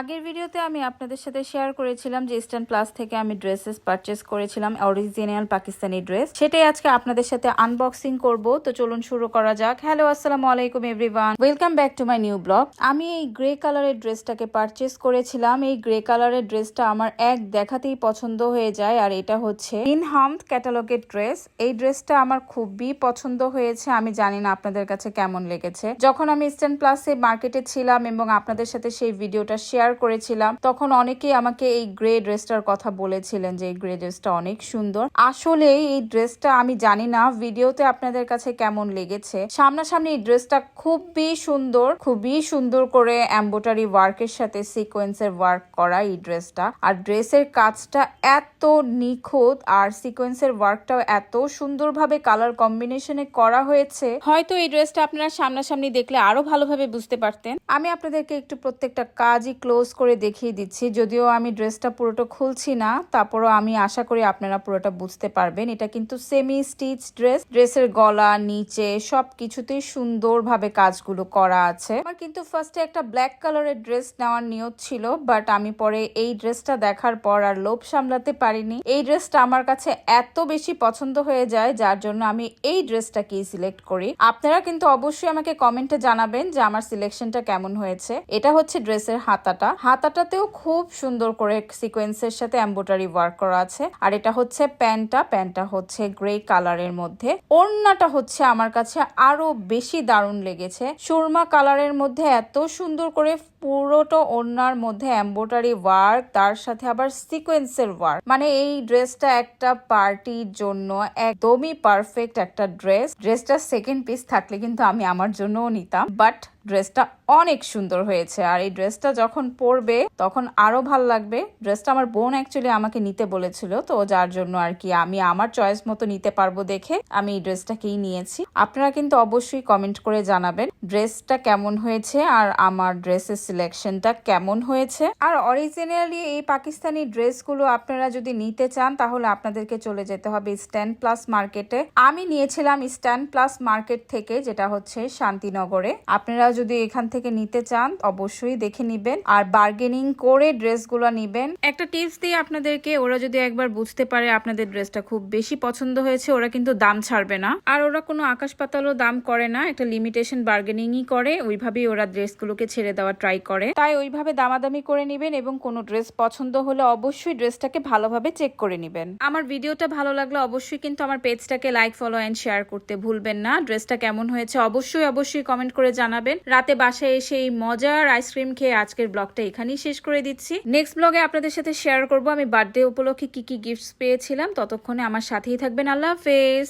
আগের ভিডিওতে আমি আপনাদের সাথে শেয়ার করেছিলাম যে ইস্টার্ন প্লাস থেকে আমি ড্রেসেস পারচেস করেছিলাম অরিজিনাল পাকিস্তানি ড্রেস সেটাই আজকে আপনাদের সাথে আনবক্সিং করব। তো চলুন শুরু করা যাক। হ্যালো আসসালামু আলাইকুম everyone welcome back to my new blog আমি এই গ্রে কালারের ড্রেসটাকে পারচেস করেছিলাম। এই গ্রে কালারের ড্রেসটা আমার এক দেখাতেই পছন্দ হয়ে যায়, আর এটা হচ্ছে ইন হামদ ক্যাটালগের ড্রেস এই ড্রেসটা আমার খুবই পছন্দ হয়েছে। আমি জানি না আপনাদের কাছে কেমন লেগেছে। যখন আমি ইস্টার্ন প্লাসে মার্কেটে ছিলাম এবং আপনাদের সাথে সেই ভিডিওটা শেয়ার করেছিলাম, তখন অনেকেই আমাকে এই গ্রে ড্রেসটার কথা বলেছিলেন যে, এই গ্রে ড্রেসটা অনেক সুন্দর। আসলে এই ড্রেসটা আমি জানি না, ভিডিওতে আপনাদের কাছে কেমন লেগেছে? সামনাসামনি এই ড্রেসটা খুবই সুন্দর খুবই সুন্দর করে এম্বোটারি ওয়ার্কের সাথে সিকোয়েন্সের ওয়ার্ক করা এই ড্রেসটা আর ড্রেসের কাজটা এত নিখুঁত, আর সিকোয়েন্সের ওয়ার্কটাও এত সুন্দরভাবে কালার কম্বিনেশনে করা হয়েছে। হয়তো এই ড্রেসটা আপনারা সামনাসামনি দেখলে আরও ভালোভাবে বুঝতে পারতেন। আমি আপনাদেরকে একটু প্রত্যেকটা কাজই ক্লোজ করে দেখিয়ে দিচ্ছি। যদিও আমি ড্রেসটা পুরোটা খুলছি না, তারপরও আমি আশা করি আপনারা পুরোটা বুঝতে পারবেন। এটা কিন্তু সেমি স্টিচ ড্রেস ড্রেসের গলা, নিচে সব কিছুতেই সুন্দরভাবে কাজগুলো করা আছে। আমার কিন্তু ফার্স্টে একটা ব্ল্যাক কালারের ড্রেস নেওয়ার নিয়ত ছিল বাট আমি পরে এই ড্রেসটা দেখার পর আর লোভ সামলাতে পারিনি। এই ড্রেসটা আমার কাছে এত বেশি পছন্দ হয়ে যায়, যার জন্য আমি এই ড্রেসটাকেই সিলেক্ট করি। আপনারা কিন্তু অবশ্যই আমাকে কমেন্টে জানাবেন যে আমার সিলেকশনটা কেমন হয়েছে। এটা হচ্ছে ড্রেসের হাতাটা। হাতাটাতেও খুব সুন্দর করে সিকোয়েন্সের সাথে এম্বোটারি ওয়ার্ক করা আছে। আর এটা হচ্ছে প্যান্টটা। প্যান্টটা হচ্ছে গ্রে কালারের মধ্যে। ওড়নাটা হচ্ছে আমার কাছে আরও বেশি দারুণ লেগেছে। সুরমা কালারের মধ্যে এত সুন্দর করে পুরোটা ওড়নার মধ্যে এম্বোটারি ওয়ার্ক তার সাথে আবার সিকোয়েন্সের ওয়ার্ক মানে এই ড্রেসটা একটা পার্টির জন্য একদমই পারফেক্ট একটা ড্রেস ড্রেসটা সেকেন্ড পিস থাকলে কিন্তু আমি আমার জন্যও নিতাম। বাট ড্রেসটা অনেক সুন্দর হয়েছে। আর এই ড্রেসটা যখন পরবে, তখন আরও ভালো লাগবে। ড্রেসটা আমার বোন অ্যাকচুয়ালি আমাকে নিতে বলেছিল, তো যার জন্য আর কি আমি আমার চয়েস মতো নিতে পারব দেখে আমি এই ড্রেসটাকেই নিয়েছি। আপনারা কিন্তু অবশ্যই কমেন্ট করে জানাবেন ড্রেসটা কেমন হয়েছে আর আমার ড্রেসের সিলেকশনটা কেমন হয়েছে। আর অরিজিনালি এই পাকিস্তানি ড্রেসগুলো আপনারা যদি নিতে চান, তাহলে আপনাদেরকে চলে যেতে হবে স্ট্যান্ড প্লাস মার্কেটে আমি নিয়েছিলাম স্ট্যান্ড প্লাস মার্কেট থেকে, যেটা হচ্ছে শান্তিনগরে। আপনারা যদি এখান থেকে নিতে চান অবশ্যই দেখে নিবেন। আর বার্গেনিং করে ড্রেসগুলো নিবেন। একটা টিপস দিয়ে আপনাদেরকে ওরা যদি একবার বুঝতে পারে আপনাদের ড্রেসটা খুব বেশি পছন্দ হয়েছে ওরা কিন্তু দাম ছাড়বে না। আর ওরা কোনো আকাশ পাতালও দাম করে না একটা লিমিটেশন বার্গেনিংই করে ওইভাবেই ওরা ড্রেসগুলোকে ছেড়ে দেওয়া ট্রাই করে। তাই ওইভাবে দামাদামি করে নিবেন এবং কোনো ড্রেস পছন্দ হলে অবশ্যই ড্রেসটাকে ভালোভাবে চেক করে নিবেন। আমার ভিডিওটা ভালো লাগলে অবশ্যই কিন্তু আমার পেজটাকে লাইক ফলো এন্ড শেয়ার করতে ভুলবেন না। ড্রেসটা কেমন হয়েছে অবশ্যই অবশ্যই কমেন্ট করে জানাবেন। রাতে বাসায় এসে এই মজার আইসক্রিম খেয়ে আজকের ব্লগটা এখানেই শেষ করে দিচ্ছি। নেক্সট ব্লগে আপনাদের সাথে শেয়ার করব আমি বার্থডে উপলক্ষে কি কি গিফটস পেয়েছিলাম। ততক্ষণে আমার সাথেই থাকবেন। আল্লাহ হাফেজ।